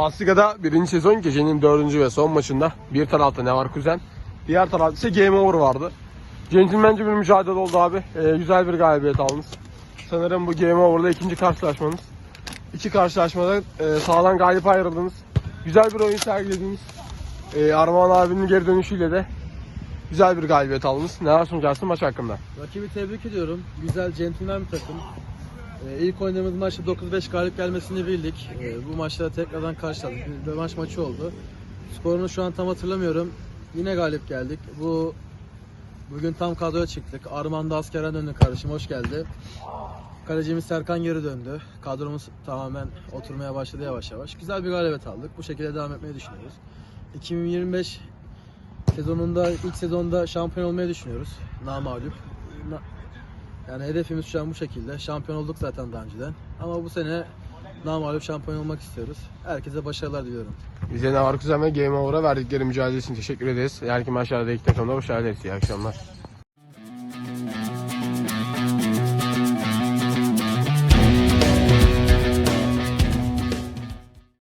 Basliga'da birinci sezon gecenin dördüncü ve son maçında bir tarafta ne var kuzen, diğer tarafta ise Game Over vardı. Centilmence bir mücadele oldu abi. Ee, güzel bir galibiyet aldınız. Sanırım bu Game Over'da ikinci karşılaşmanız. İki karşılaşmada e, sağdan galip ayrıldınız. Güzel bir oyun sergilediniz. E, Armağan abinin geri dönüşüyle de güzel bir galibiyet aldınız. Neler sunacaksın maç hakkında? Rakibi tebrik ediyorum. Güzel, centilmen bir takım. Ee, ilk oynadığımız maçta 9-5 galip gelmesini bildik. Ee, bu maçta tekrardan karşıladık. Bir maçı oldu. Skorunu şu an tam hatırlamıyorum. Yine galip geldik. Bu Bugün tam kadroya çıktık. Armağan da askeren döndü kardeşim. Hoş geldi. Kalecimiz Serkan geri döndü. Kadromuz tamamen oturmaya başladı yavaş yavaş. Güzel bir galibiyet aldık. Bu şekilde devam etmeyi düşünüyoruz. 2025 sezonunda ilk sezonda şampiyon olmayı düşünüyoruz. Namağlup. Na- yani hedefimiz şu an bu şekilde. Şampiyon olduk zaten daha önceden. Ama bu sene namağlup şampiyon olmak istiyoruz. Herkese başarılar diliyorum. Var kuzen ve Game Over'a verdikleri mücadele için teşekkür ederiz. Her iki maçlarda iki takımda başarılar dileriz. İyi akşamlar.